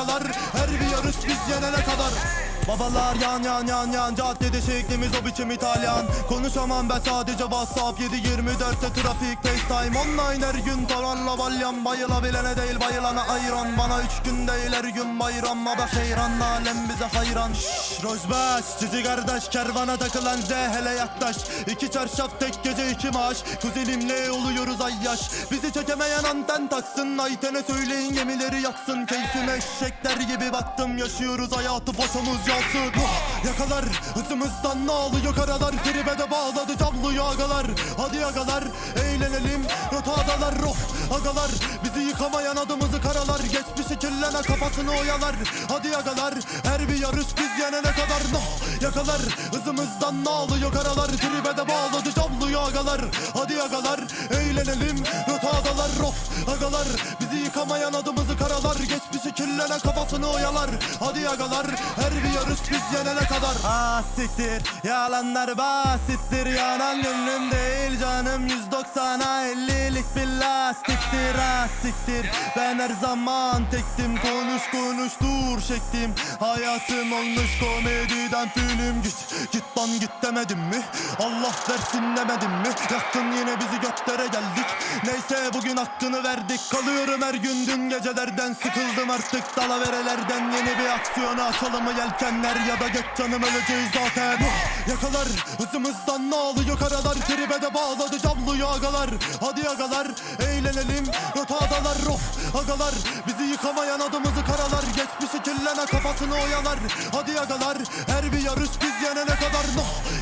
agalar Her bir yarış biz yenene kadar Babalar yan yan yan yan. Caddede şeklimiz o biçim İtalyan. Konuşamam ben sadece WhatsApp. 7-24'te trafik FaceTime. Online her gün taranla balyan. Bayılabilene değil bayılana ayran. Bana üç gün değil her gün bayram. Ama heyran alem bize hayran. Şşş Rojbaş Cici kardeş kervana takılan Z hele yaklaş. İki çarşaf tek gece iki maaş. Kuzenimle oluyoruz ay yaş Bizi çekemeyen anten taksın. Ayten'e söyleyin gemileri yaksın. Keyfime eşekler gibi baktım. Yaşıyoruz hayatı boşumuz yansın Vah! Yakalar hızımızdan ne alıyor karalar? Tribe de bağladı camlıyor agalar Hadi agalar eğlenelim Rotadalar roh agalar. Bizi yıkamayan adımızı karalar Geçmişi kirlene kafasını oyalar. Hadi agalar her bir yarış biz yenene kadar. Noh Yakalar hızımızdan ne alıyor karalar? Tribe de bağladı camlıyor agalar Hadi agalar eğlenelim Rotadalar roh agalar. Bizi yıkamayan adımızı Kirlene kafasını oyalar Hadi agalar her bir yarış biz yenene kadar. Ah yalanlar basittir. Yanan gönlüm değil canım. 190'a 50'lik bir lastiktir. Ah ben her zaman tektim. Konuş konuş dur şektim. Hayatım olmuş komediden film Git git lan git demedim mi? Allah versin demedim mi? Yaktın yine bizi göklere geldik. Neyse bugün hakkını verdik. Kalıyorum her gün. Dün gecelerden Sıkıldım artık dalaverelerden Yeni bir aksiyona açalım mı yelkenler Ya da geç canım öleceğiz zaten! Yakalar hızımızdan ne alıyor? Karalar Tribe de bağladı camlıyor agalar Hadi agalar eğlenelim. Rotadalar roh agalar Bizi yıkamayan adımızı karalar. Geçmişi kirlene kafasını oyalar. Hadi agalar her bir yarış biz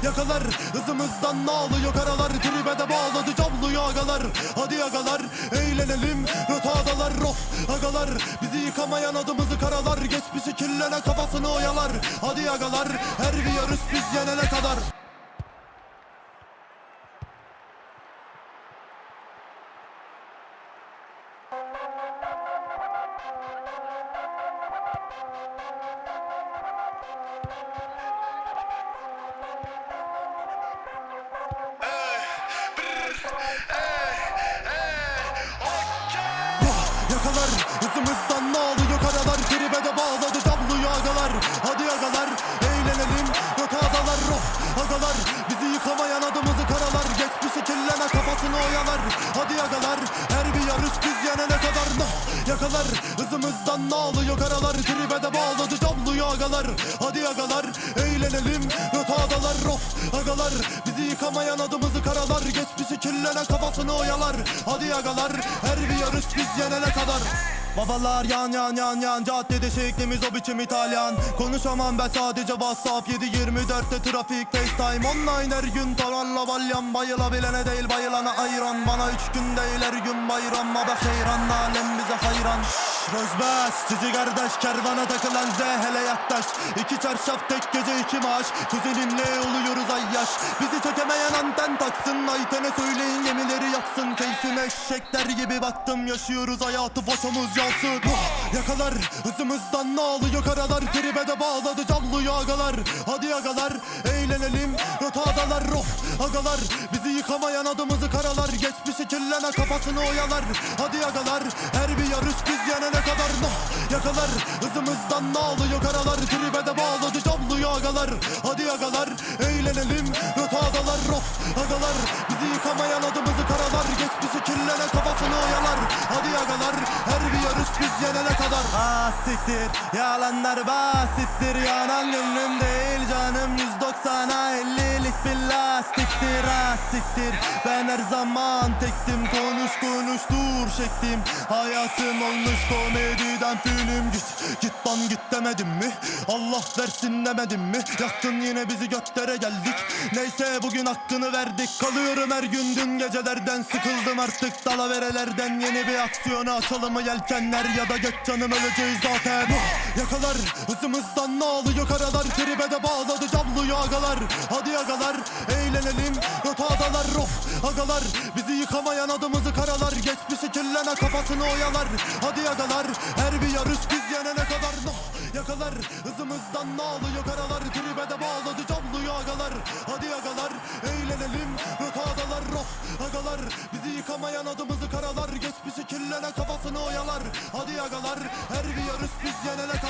Yakalar hızımızdan ne alıyor karalar. Tribe de bağladı camlıyor agalar Hadi agalar eğlenelim. Rotadalar roh agalar. Bizi yıkamayan adımızı karalar. Geçmişi kirlene kafasını oyalar. Hadi agalar her bir yarış biz yenene kadar Yakalar hızımızdan ne alıyor karalar Tribe de bağladı camlıyor agalar Hadi agalar eğlenelim. Rotadalar roh agalar. Bizi yıkamayan adımızı karalar. Geçmişi kirlene kafasını oyalar. Hadi agalar her bir yarış biz yenene kadar noh Yakalar. Hızımızdan ne alıyor karalar Tribe de bağladı camlıyor agalar. Hadi agalar eğlenelim Rotadalar. Roh agalar Bizi yıkamayan adımızı karalar. Geçmişi kirlene kafasını oyalar. Hadi agalar her bir yarış biz yenene kadar Babalar yan yan yan yan. Caddede şeklimiz o biçim İtalyan. Konuşamam ben sadece WhatsApp. 7-24'te trafik FaceTime Online her gün. Taranla balyan Bayılabilene değil bayılana ayran. Bana üç gün değil her gün bayram. Ama heyran alem bize hayran. Şşş Rojbaş Cici kardeş kervana takılan Z hele yaklaş İki çarşaf tek gece iki maaş. Kuzenimle oluyoruz ay yaş Bizi çekemeyen anten taksın Ayten'e söyleyin gemileri yaksın. Keyfime eşekler gibi baktım Yaşıyoruz hayatı boşumuz yansın! Yakalar hızımızdan ne alıyor karalar? Tribe de bağladı camlıyor agalar Hadi agalar eğlenelim Rotadalar. Roh agalar Bizi yıkamayan adımızı karalar. Geçmişi kirlene kafasını oyalar. Hadi agalar her bir yarış biz yenene kadar noh Yakalar. Hızımızdan ne alıyor karalar. Tribe de bağladı camlıyor agalar Hadi agalar eğlenelim. Rotadalar roh agalar. Bizi yıkamayan adımızı karalar. Geçmişi kirlene kafasını oyalar. Hadi agalar her bir yarış biz yenene kadar. Ah yalanlar basittir. Yanan gönlüm değil canım. 190'a 50'lik bir lastiktir Ah siktir. Ben her zaman tektim. Konuş konuş dur şektim. Hayatım olmuş komediden film Git git lan git demedim mi? Allah versin demedim mi? Yaktın yine bizi göklere geldik. Neyse bugün hakkını verdik. Kalıyorum her gün. Dün gecelerden Sıkıldım artık. Dalaverelerden Yeni bir aksiyona açalım mı yelkenler? Ya da geç canım öleceğiz zaten! Yakalar hızımızdan ne alıyor? Karalar Tribe de bağladı camlıyor agalar kafasını oyalar Hadi agalar her bir yarış biz yenene kadar noh Yakalar. Hızımızdan ne alıyor karalar Tribe de bağladı camlıyor agalar Hadi agalar eğlenelim Rotadalar roh agalar. Bizi yıkamayan adımızı karalar Geçmişi kirlene kafasını oyalar. Hadi agalar her bir yarış biz yenene yarış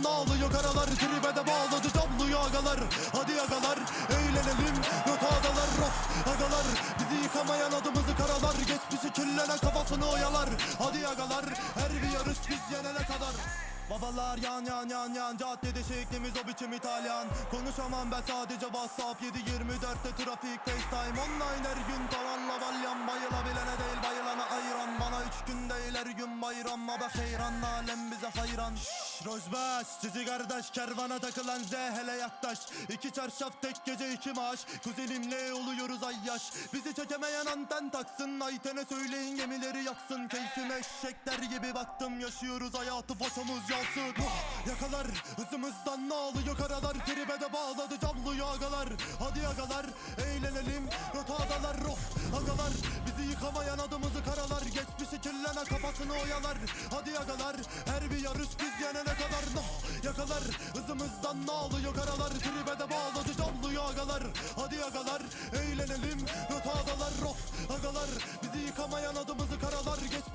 hızımızdan ne alıyor karalar Tribe de bağladı cabluyu agalar. Hadi agalar eğlenelim Rota adalar roh agalar. Bizi yıkamayan adımızı karalar Geçmişi kirlenen kafasını oyalar. Hadi agalar her bir yarış biz yenene kadar Babalar yan yan yan yan. Caddede şeklimiz o biçim İtalyan. Konuşamam ben sadece WhatsApp. 7-24'te trafik FaceTime. Online her gün tavanla balyan Bayılabilene değil bayılana ayıran. Bana üç gün değil her gün bayram. Ama heyran alem bize hayran. Şşş Rojbaş Cici kardeş kervana takılan Z hele yaklaş İki çarşaf tek gece iki maaş. Kuzenimle oluyoruz ay yaş Bizi çekemeyen anten taksın. Ayten'e söyleyin gemileri yaksın. Keyfime eşekler gibi baktım. Yaşıyoruz hayatı foşomuz yansın Vah! Yakalar hızımızdan ne alıyor karalar Tribe de bağladı camlıyor agalar Hadi agalar eğlenelim. Rotadalar roh agalar Bizi yıkamayan adımızı karalar. Geçmişi kirlenen kafasını oyalar. Hadi agalar her bir yarış biz yenene kadar. No. Yakalar hızımızdan ne alıyor karalar Tribe de bağladı camlıyor agalar Hadi agalar eğlenelim. Rotadalar roh agalar Bizi yıkamayan adımızı karalar. Geçmişi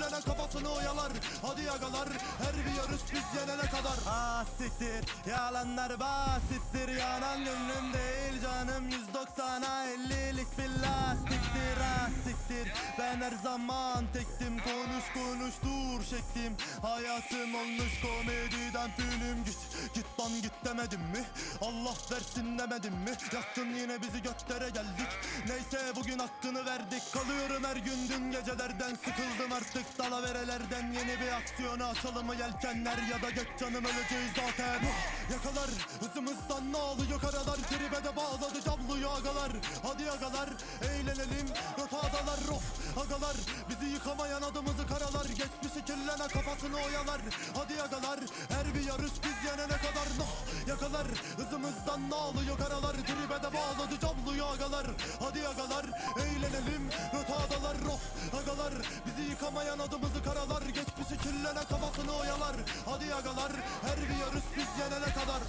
kirlenen kafasını oyalar Hadi agalar her bir yarış biz yenene kadar. Ah yalanlar basittir. Yanan gönlüm değil canım. 190'a 50'lik bir lastiktir Ah ben her zaman tektim Konuş konuş dur şeklim. Hayatım olmuş komediden film Git git lan git demedim mi? Allah versin demedim mi? Yaktın yine bizi götlere geldik. Neyse bugün hakkını verdik. Kalıyorum her gün dün gecelerden Sıkıldım artık dalaverelerden Yeni bir aksiyona açalım yelkenler Ya da gök canım öleceğiz zaten. Vah! Yakalar hızımızdan ne alıyor karalar Tribe de bağladı camluyu agalar Hadi agalar eğlenelim Rota adalar roh agalar. Bizi yıkamayan adımızı karalar Geçmişi kirlenen kafasını oyalar. Hadi agalar her bir yarış biz yenene kadar. No Yakalar hızımızdan ne alıyor karalar Tribe de bağladı camluyu agalar Hadi agalar eğlenelim Rota adalar roh agalar. Bizi yıkamayan adımızı karalar Geçmişi kirlenen kafasını oyalar. Hadi agalar her bir yarış biz yenene kadar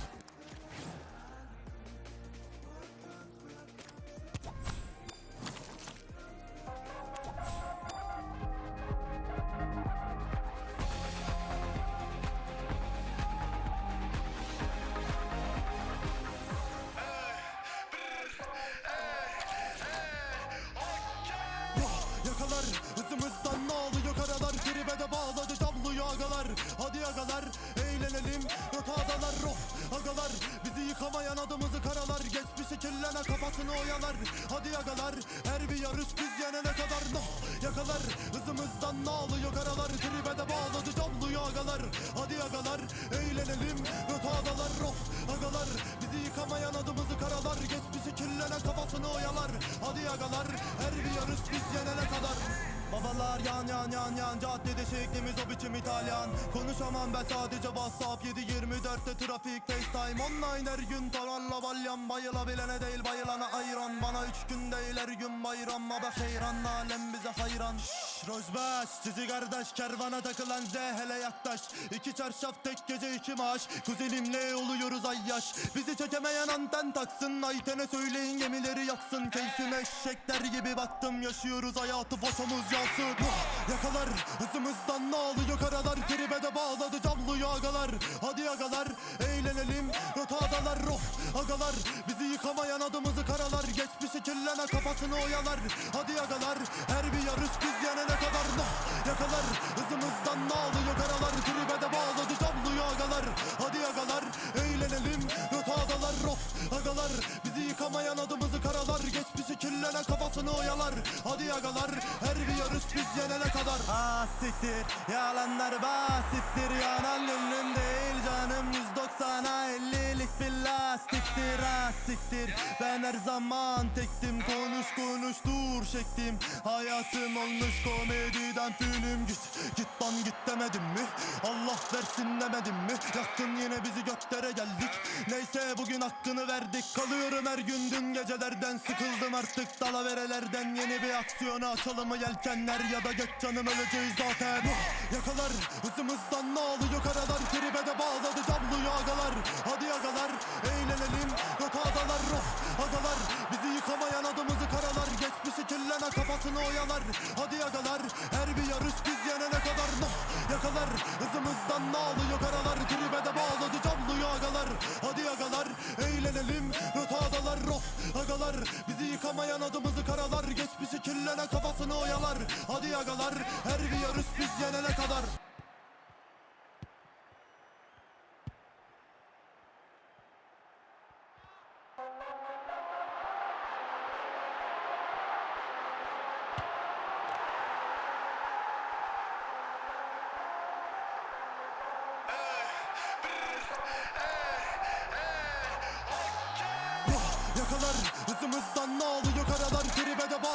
kafasını oyalar Hadi agalar her bir yarış biz yenene kadar no Yakalar. Hızımızdan ne alıyor karalar. Tribe de bağladı camluyu agalar Hadi agalar eğlenelim. Rota adalar roh agalar. Bizi yıkamayan adımızı karalar. Geçmişi kirlenen kafasını oyalar. Hadi agalar her bir yarış biz yenene kadar Babalar yan yan yan yan. Caddede şeklimiz o biçim İtalyan. Konuşamam ben sadece WhatsApp 7-24'te trafik FaceTime Online her gün tavanla balyan. Bayılabilene değil bayılana ayıran Bana üç gün değil her gün bayram. Ama heyran alem bize hayran. Şşş Rojbaş Cici kardeş kervana takılan Z hele yaklaş İki çarşaf tek gece iki maaş. Kuzenimle oluyoruz ay yaş Bizi çekemeyen anten taksın Ayten'e söyleyin gemileri yaksın. Keyfime eşekler gibi baktım Yaşıyoruz hayatı foşomuz yansın! Yakalar hızımızdan ne alıyor karalar? Tribe de bağladı camluyu agalar Hadi agalar eğlenelim Rota adalar. Roh agalar Bizi yıkamayan adımızı karalar. Geçmişi kirlenen kafasını oyalar. Hadi agalar her bir yarış biz no Yakalar hızımızdan ne alıyor karalar? Tribe de bağladı camluyu agalar. Hadi agalar eğlenelim. Rota adalar roh agalar. Bizi yıkamayan adımızı karalar. Geçmişi kirlenen kafasını oyalar. Hadi agalar her bir yarış biz yenene kadar. Ah siktir. Yalanlar basittir. Yanan gönlüm değil canım. 190'a 50'lik bir lastiktir. Ah siktir. Ben her zaman tektim. Konuş konuş dur şeklim. Hayatım olmuş komediden film Git git lan git demedim mi? Allah versin demedim mi? Yaktın yine bizi göklere geldik. Neyse bugün hakkını verdik. Kalıyorum her gün. Dün gecelerden Sıkıldım artık. Dalaverelerden Yeni bir aksiyona açalım mı yelkenler. Ya da gök canım öleceğiz zaten. Vah! Yakalar hızımızdan ne alıyor? Karalar Tribe de bağladı. Camluyu agalar Hadi agalar eğlenelim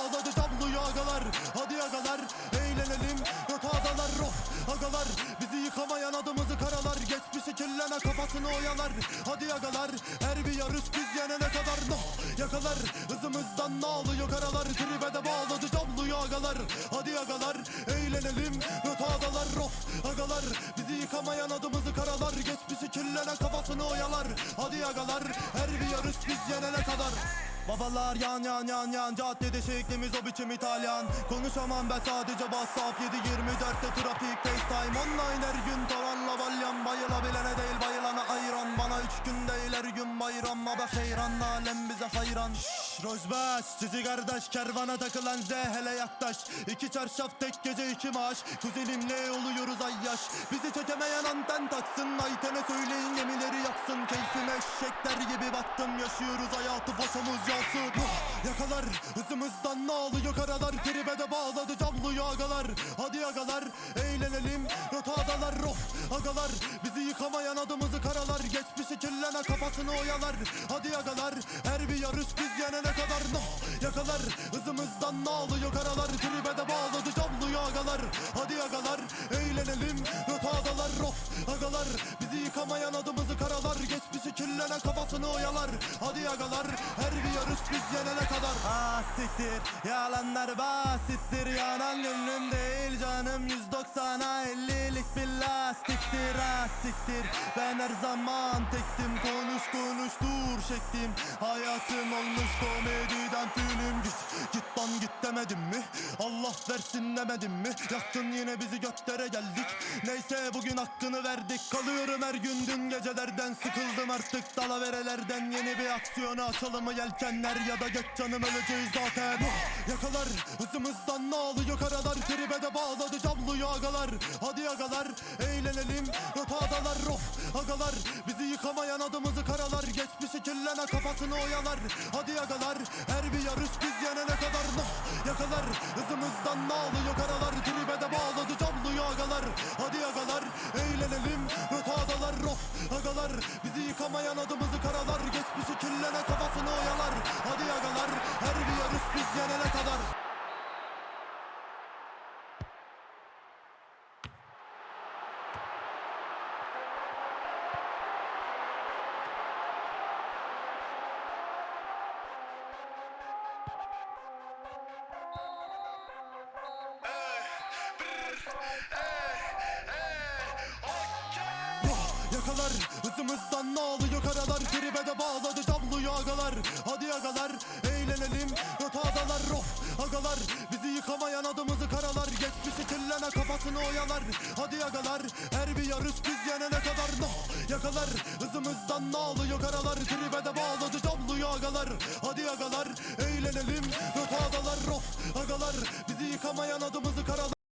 Bağladı camlıyor agalar Hadi agalar eğlenelim. Rotadalar roh agalar. Bizi yıkamayan adımızı karalar. Geçmişi kirlene kafasını oyalar. Hadi agalar her bir yarış biz yenene kadar. No Yakalar hızımızdan ne alıyor karalar. Tribe de bağladı camlıyor agalar Hadi agalar eğlenelim. Rotadalar roh agalar. Bizi yıkamayan adımızı karalar. Geçmişi kirlene kafasını oyalar. Hadi agalar her bir yarış biz yenene kadar Babalar yan yan yan yan. Caddede şeklimiz o biçim İtalyan. Konuşamam ben sadece WhatsApp. 7-24'te trafik FaceTime. Online her gün tavanla balyan. Bayılabilene değil bayılana ayıran Bana üç gün değil her gün bayram. Ama heyran alem bize hayran. Şşş Rojbaş Cici kardeş kervana takılan Z hele yaklaş İki çarşaf tek gece iki maaş. Kuzenimle oluyoruz ay yaş Bizi çekemeyen anten taksın Ayten'e söyleyin gemileri yaksın. Keyfime eşekler gibi baktım Yaşıyoruz. Hayatı başımız yansın. Vah, Yakalar hızımızdan ne alıyor karalar? Tribe bağladı camlıyor agalar Hadi agalar eğlenelim. Rotadalar roh! Agalar Bizi yıkamayan adımızı karalar. Geçmişi kirlene kafasını oyalar. Hadi agalar her bir yarış biz yenene kadar no Yakalar. Hızımızdan ne alıyor karalar. Tribe de bağladı camlıyor agalar Hadi agalar eğlenelim. Rotadalar roh agalar. Bizi yıkamayan adımızı karalar. Geçmişi kirlene kafasını oyalar. Hadi agalar her bir yarış biz yenene kadar siktir yalanlar basittir. Yanan gönlüm değil canım. 190'a 50'lik bir lastiktir. Ah siktir. Ben her zaman tektim. Konuş konuş dur şeklim. Hayatım olmuş komediden film Git git lan git demedim mi? Allah versin demedim mi? Yaktın yine bizi göklere geldik. Neyse bugün hakkını verdik. Kalıyorum her gün. Dün gecelerden Sıkıldım artık. Dalaverelerden Yeni bir aksiyona açalım. Mı yelkenler Ya da gök canım öleceğiz zaten Vah, Yakalar. Hızımızdan ne alıyor karalar. Tribe de bağladı camlıyor agalar Hadi agalar eğlenelim. Rotadalar roh agalar. Bizi yıkamayan adımızı karalar. Geçmişi kirlene kafasını oyalar. Hadi agalar her bir yarış biz yenene kadar. No Yakalar. Hızımızdan ne alıyor karalar. Tribe de bağladı camlıyor agalar Hadi agalar eğlenelim. Rotadalar roh agalar. Bizi yıkamayan adımızı karalar. Geçmişi kirlene kafasını oyalar. Hadi agalar her bir yarış biz yenene kadar Yakalar hızımızdan ne alıyor karalar Tribe de bağladı camlıyor agalar Hadi agalar eğlenelim. Rotadalar roh agalar. Bizi yıkamayan adımızı karalar. Geçmişi kirlene kafasını oyalar. Hadi agalar her bir yarış biz yenene kadar. No Yakalar hızımızdan ne alıyor karalar Tribe de bağladı camlıyor agalar Hadi agalar eğlenelim. Rotadalar roh agalar. Bizi yıkamayan adımızı karalar